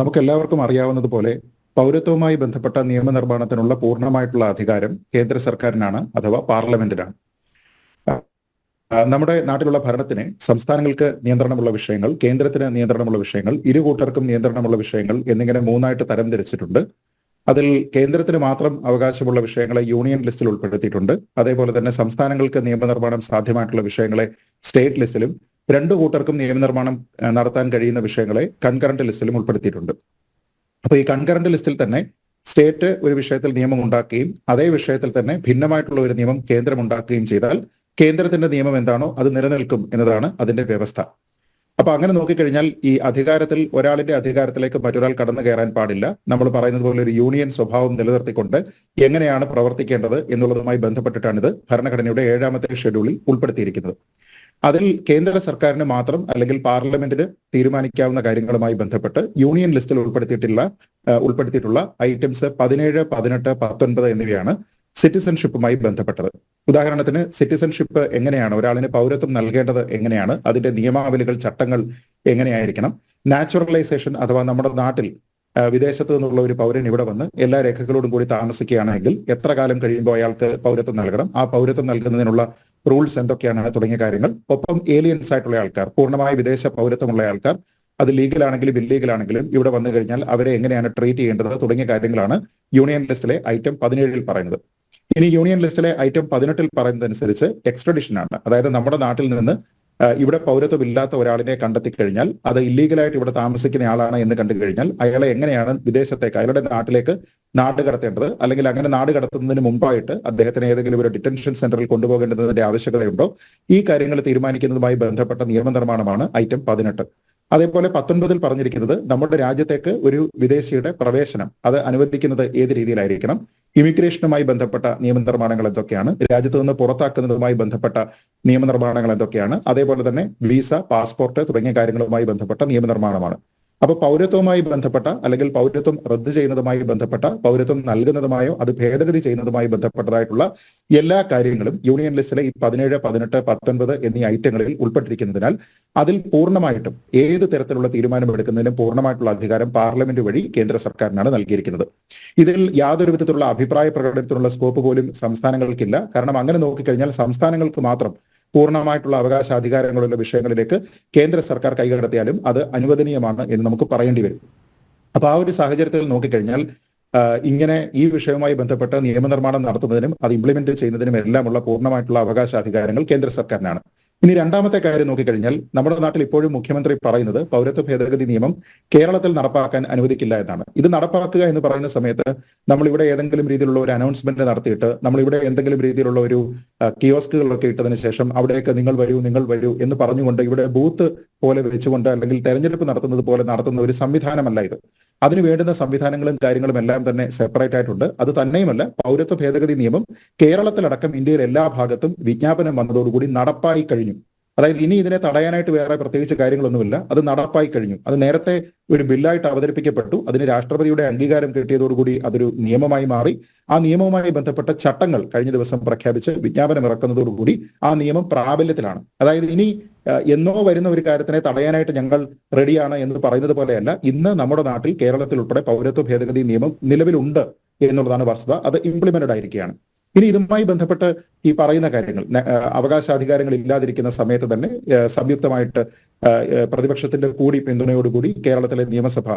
നമുക്ക് എല്ലാവർക്കും അറിയാവുന്നതുപോലെ പൗരത്വവുമായി ബന്ധപ്പെട്ട നിയമനിർമ്മാണത്തിനുള്ള പൂർണമായിട്ടുള്ള അധികാരം കേന്ദ്ര സർക്കാരിനാണ് അഥവാ പാർലമെന്റിനാണ്. നമ്മുടെ നാട്ടിലുള്ള ഭരണത്തിന് സംസ്ഥാനങ്ങൾക്ക് നിയന്ത്രണമുള്ള വിഷയങ്ങൾ കേന്ദ്രത്തിന് നിയന്ത്രണമുള്ള വിഷയങ്ങൾ ഇരു കൂട്ടർക്കും നിയന്ത്രണമുള്ള വിഷയങ്ങൾ എന്നിങ്ങനെ മൂന്നായിട്ട് തരം തിരിച്ചിട്ടുണ്ട് അതിൽ കേന്ദ്രത്തിന് മാത്രം അവകാശമുള്ള വിഷയങ്ങളെ യൂണിയൻ ലിസ്റ്റിൽ ഉൾപ്പെടുത്തിയിട്ടുണ്ട്. അതേപോലെ തന്നെ സംസ്ഥാനങ്ങൾക്ക് നിയമനിർമ്മാണം സാധ്യമായിട്ടുള്ള വിഷയങ്ങളെ സ്റ്റേറ്റ് ലിസ്റ്റിലും രണ്ടു കൂട്ടർക്കും നിയമനിർമ്മാണം നടത്താൻ കഴിയുന്ന വിഷയങ്ങളെ കൺകറന്റ് ലിസ്റ്റിലും ഉൾപ്പെടുത്തിയിട്ടുണ്ട്. അപ്പോൾ ഈ കൺകറന്റ് ലിസ്റ്റിൽ തന്നെ സ്റ്റേറ്റ് ഒരു വിഷയത്തിൽ നിയമം ഉണ്ടാക്കുകയും അതേ വിഷയത്തിൽ തന്നെ ഭിന്നമായിട്ടുള്ള ഒരു നിയമം കേന്ദ്രം ഉണ്ടാക്കുകയും ചെയ്താൽ കേന്ദ്രത്തിന്റെ നിയമം എന്താണോ അത് നിലനിൽക്കും എന്നതാണ് അതിന്റെ വ്യവസ്ഥ. അപ്പൊ അങ്ങനെ നോക്കിക്കഴിഞ്ഞാൽ ഈ അധികാരത്തിൽ ഒരാളിന്റെ അധികാരത്തിലേക്ക് മറ്റൊരാൾ കടന്നു കയറാൻ പാടില്ല. നമ്മൾ പറയുന്നത് പോലെ ഒരു യൂണിയൻ സ്വഭാവം നിലനിർത്തിക്കൊണ്ട് എങ്ങനെയാണ് പ്രവർത്തിക്കേണ്ടത് എന്നുള്ളതുമായി ബന്ധപ്പെട്ടിട്ടാണ് ഇത് ഭരണഘടനയുടെ ഏഴാമത്തെ ഷെഡ്യൂളിൽ ഉൾപ്പെടുത്തിയിരിക്കുന്നത്. അതിൽ കേന്ദ്ര സർക്കാരിന് മാത്രം അല്ലെങ്കിൽ പാർലമെന്റിന് തീരുമാനിക്കാവുന്ന കാര്യങ്ങളുമായി ബന്ധപ്പെട്ട് യൂണിയൻ ലിസ്റ്റിൽ ഉൾപ്പെടുത്തിയിട്ടുള്ള ഉൾപ്പെടുത്തിയിട്ടുള്ള ഐറ്റംസ് പതിനേഴ് പതിനെട്ട് പത്തൊൻപത് എന്നിവയാണ് സിറ്റിസൺഷിപ്പുമായി ബന്ധപ്പെട്ടത്. ഉദാഹരണത്തിന് സിറ്റിസൺഷിപ്പ് എങ്ങനെയാണ്? ഒരാളിന് പൗരത്വം നൽകേണ്ടത് എങ്ങനെയാണ്? അതിന്റെ നിയമാവലികൾ ചട്ടങ്ങൾ എങ്ങനെയായിരിക്കണം? നാച്ചുറലൈസേഷൻ അഥവാ നമ്മുടെ നാട്ടിൽ വിദേശത്ത് നിന്നുള്ള ഒരു പൗരൻ ഇവിടെ വന്ന് എല്ലാ രേഖകളോടും കൂടി താമസിക്കുകയാണെങ്കിൽ എത്ര കാലം കഴിയുമ്പോൾ അയാൾക്ക് പൗരത്വം നൽകണം? ആ പൗരത്വം നൽകുന്നതിനുള്ള റൂൾസ് എന്തൊക്കെയാണ് തുടങ്ങിയ കാര്യങ്ങൾ. ഒപ്പം ഏലിയൻസ് ആയിട്ടുള്ള ആൾക്കാർ പൂർണമായ വിദേശ പൗരത്വമുള്ള ആൾക്കാർ അത് ലീഗലാണെങ്കിലും ഇല്ലീഗലാണെങ്കിലും ഇവിടെ വന്നു കഴിഞ്ഞാൽ അവരെ എങ്ങനെയാണ് ട്രീറ്റ് ചെയ്യേണ്ടത് തുടങ്ങിയ കാര്യങ്ങളാണ് യൂണിയൻ ലിസ്റ്റിലെ ഐറ്റം പതിനേഴിൽ പറയുന്നത്. ഇനി യൂണിയൻ ലിസ്റ്റിലെ ഐറ്റം പതിനെട്ടിൽ പറയുന്നതനുസരിച്ച് എക്സ്ട്രഡിഷൻ ആണ്. അതായത് നമ്മുടെ നാട്ടിൽ നിന്ന് ഇവിടെ പൗരത്വം ഇല്ലാത്ത ഒരാളിനെ കണ്ടെത്തി കഴിഞ്ഞാൽ അത് ഇല്ലീഗലായിട്ട് ഇവിടെ താമസിക്കുന്ന ആളാണ് എന്ന് കണ്ടു കഴിഞ്ഞാൽ അയാളെ എങ്ങനെയാണ് വിദേശത്തേക്ക് അയാളുടെ നാട്ടിലേക്ക് നാട് കടത്തേണ്ടത്? അല്ലെങ്കിൽ അങ്ങനെ നാട് കടത്തുന്നതിന് മുമ്പായിട്ട് അദ്ദേഹത്തിന് ഏതെങ്കിലും ഒരു ഡിറ്റൻഷൻ സെന്ററിൽ കൊണ്ടുപോകേണ്ടതിന്റെ ആവശ്യകതയുണ്ടോ? ഈ കാര്യങ്ങൾ തീരുമാനിക്കുന്നതുമായി ബന്ധപ്പെട്ട നിയമനിർമ്മാണമാണ് ഐറ്റം പതിനെട്ട്. അതേപോലെ പത്തൊൻപതിൽ പറഞ്ഞിരിക്കുന്നത് നമ്മുടെ രാജ്യത്തേക്ക് ഒരു വിദേശിയുടെ പ്രവേശനം അത് അനുവദിക്കുന്നത് ഏത് രീതിയിലായിരിക്കണം? ഇമിഗ്രേഷനുമായി ബന്ധപ്പെട്ട നിയമനിർമ്മാണങ്ങൾ എന്തൊക്കെയാണ്? രാജ്യത്ത് നിന്ന് പുറത്താക്കുന്നതുമായി ബന്ധപ്പെട്ട നിയമനിർമ്മാണങ്ങൾ എന്തൊക്കെയാണ്? അതേപോലെ തന്നെ വിസ പാസ്പോർട്ട് തുടങ്ങിയ കാര്യങ്ങളുമായി ബന്ധപ്പെട്ട നിയമനിർമ്മാണമാണ്. അപ്പൊ പൗരത്വവുമായി ബന്ധപ്പെട്ട അല്ലെങ്കിൽ പൗരത്വം റദ്ദ് ചെയ്യുന്നതുമായി ബന്ധപ്പെട്ട പൗരത്വം നൽകുന്നതുമായോ അത് ഭേദഗതി ചെയ്യുന്നതുമായി ബന്ധപ്പെട്ടതായിട്ടുള്ള എല്ലാ കാര്യങ്ങളും യൂണിയൻ ലിസ്റ്റിലെ ഈ പതിനേഴ് പതിനെട്ട് പത്തൊൻപത് എന്നീ ഐറ്റങ്ങളിൽ ഉൾപ്പെട്ടിരിക്കുന്നതിനാൽ അതിൽ പൂർണമായിട്ടും ഏത് തരത്തിലുള്ള തീരുമാനം എടുക്കുന്നതിനും പൂർണമായിട്ടുള്ള അധികാരം പാർലമെന്റ് വഴി കേന്ദ്ര സർക്കാരിനാണ് നൽകിയിരിക്കുന്നത്. ഇതിൽ യാതൊരു വിധത്തിലുള്ള അഭിപ്രായ പ്രകടനത്തിനുള്ള സ്കോപ്പ് പോലും സംസ്ഥാനങ്ങൾക്കില്ല. കാരണം അങ്ങനെ നോക്കിക്കഴിഞ്ഞാൽ സംസ്ഥാനങ്ങൾക്ക് മാത്രം പൂർണമായിട്ടുള്ള അവകാശാധികാരങ്ങളുള്ള വിഷയങ്ങളിലേക്ക് കേന്ദ്ര സർക്കാർ കൈകടത്തിയാലും അത് അനുവദനീയമാണ് എന്ന് നമുക്ക് പറയേണ്ടി വരും. അപ്പൊ ആ ഒരു സാഹചര്യത്തിൽ നോക്കിക്കഴിഞ്ഞാൽ ഇങ്ങനെ ഈ വിഷയവുമായി ബന്ധപ്പെട്ട് നിയമനിർമ്മാണം നടത്തുന്നതിനും അത് ഇംപ്ലിമെന്റ് ചെയ്യുന്നതിനും എല്ലാമുള്ള പൂർണമായിട്ടുള്ള അവകാശാധികാരങ്ങൾ കേന്ദ്ര സർക്കാരിനാണ്. ഇനി രണ്ടാമത്തെ കാര്യം നോക്കിക്കഴിഞ്ഞാൽ നമ്മുടെ നാട്ടിൽ ഇപ്പോഴും മുഖ്യമന്ത്രി പറയുന്നത് പൗരത്വ ഭേദഗതി നിയമം കേരളത്തിൽ നടപ്പാക്കാൻ അനുവദിക്കില്ല എന്നാണ്. ഇത് നടപ്പാക്കുക എന്ന് പറയുന്ന സമയത്ത് നമ്മൾ ഇവിടെ ഏതെങ്കിലും രീതിയിലുള്ള ഒരു അനൗൺസ്മെന്റ് നടത്തിയിട്ട് നമ്മൾ ഇവിടെ എന്തെങ്കിലും രീതിയിലുള്ള ഒരു കിയോസ്കുകളൊക്കെ ഇട്ടതിന് ശേഷം അവിടെയൊക്കെ നിങ്ങൾ വരൂ നിങ്ങൾ വരൂ എന്ന് പറഞ്ഞുകൊണ്ട് ഇവിടെ ബൂത്ത് പോലെ വെച്ചുകൊണ്ട് അല്ലെങ്കിൽ തെരഞ്ഞെടുപ്പ് നടത്തുന്നത് പോലെ നടത്തുന്ന ഒരു സംവിധാനമല്ല ഇത്. അതിന് വേണ്ടുന്ന സംവിധാനങ്ങളും കാര്യങ്ങളും എല്ലാം തന്നെ സെപ്പറേറ്റ് ആയിട്ടുണ്ട്. അത് തന്നെയുമല്ല പൗരത്വ ഭേദഗതി നിയമം കേരളത്തിലടക്കം ഇന്ത്യയിലെ എല്ലാ ഭാഗത്തും വിജ്ഞാപനം വന്നതോടുകൂടി നടപ്പായി കഴിഞ്ഞു. അതായത് ഇനി ഇതിനെ തടയാനായിട്ട് വേറെ പ്രത്യേകിച്ച് കാര്യങ്ങളൊന്നുമില്ല. അത് നടപ്പായി കഴിഞ്ഞു. അത് നേരത്തെ ഒരു ബില്ലായിട്ട് അവതരിപ്പിക്കപ്പെട്ടു. അതിന് രാഷ്ട്രപതിയുടെ അംഗീകാരം കിട്ടിയതോടുകൂടി അതൊരു നിയമമായി മാറി. ആ നിയമവുമായി ബന്ധപ്പെട്ട ചട്ടങ്ങൾ കഴിഞ്ഞ ദിവസം പ്രഖ്യാപിച്ച് വിജ്ഞാപനം ഇറക്കുന്നതോടുകൂടി ആ നിയമം പ്രാബല്യത്തിലാണ്. അതായത് ഇനി എന്നോ വരുന്ന ഒരു കാര്യത്തിനെ തടയാനായിട്ട് ഞങ്ങൾ റെഡിയാണ് എന്ന് പറയുന്നത് പോലെയല്ല. ഇന്ന് നമ്മുടെ നാട്ടിൽ കേരളത്തിൽ ഉൾപ്പെടെ പൗരത്വ ഭേദഗതി നിയമം നിലവിലുണ്ട് എന്നുള്ളതാണ് വസ്തുത. അത് ഇംപ്ലിമെന്റഡ് ആയിരിക്കുകയാണ്. ഇനി ഇതുമായി ബന്ധപ്പെട്ട് ഈ പറയുന്ന കാര്യങ്ങൾ അവകാശാധികാരങ്ങൾ ഇല്ലാതിരിക്കുന്ന സമയത്ത് തന്നെ സംയുക്തമായിട്ട് പ്രതിപക്ഷത്തിന്റെ കൂടി പിന്തുണയോടുകൂടി കേരളത്തിലെ നിയമസഭ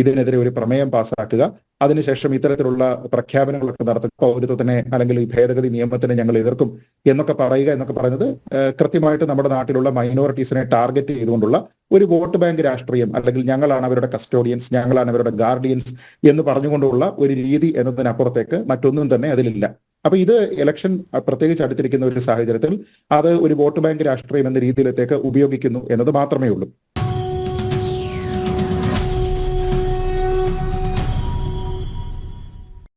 ഇതിനെതിരെ ഒരു പ്രമേയം പാസ്സാക്കുക അതിനുശേഷം ഇത്തരത്തിലുള്ള പ്രഖ്യാപനങ്ങളൊക്കെ നടത്തുക. പൗരത്വത്തിനെ അല്ലെങ്കിൽ ഈ ഭേദഗതി നിയമത്തിനെ ഞങ്ങൾ എതിർക്കും എന്നൊക്കെ പറയുക എന്നൊക്കെ പറയുന്നത് കൃത്യമായിട്ട് നമ്മുടെ നാട്ടിലുള്ള മൈനോറിറ്റീസിനെ ടാർഗറ്റ് ചെയ്തുകൊണ്ടുള്ള ഒരു വോട്ട് ബാങ്ക് രാഷ്ട്രീയം അല്ലെങ്കിൽ ഞങ്ങളാണ് അവരുടെ കസ്റ്റോഡിയൻസ് ഞങ്ങളാണ് അവരുടെ ഗാർഡിയൻസ് എന്ന് പറഞ്ഞുകൊണ്ടുള്ള ഒരു രീതി എന്നതിനപ്പുറത്തേക്ക് മറ്റൊന്നും തന്നെ അതിലില്ല. അപ്പൊ ഇത് ഇലക്ഷൻ പ്രത്യേകിച്ച് അടുത്തിരിക്കുന്ന ഒരു സാഹചര്യത്തിൽ അത് ഒരു വോട്ട് ബാങ്ക് രാഷ്ട്രീയം എന്ന രീതിയിലത്തേക്ക് ഉപയോഗിക്കുന്നു എന്നത് മാത്രമേ ഉള്ളൂ.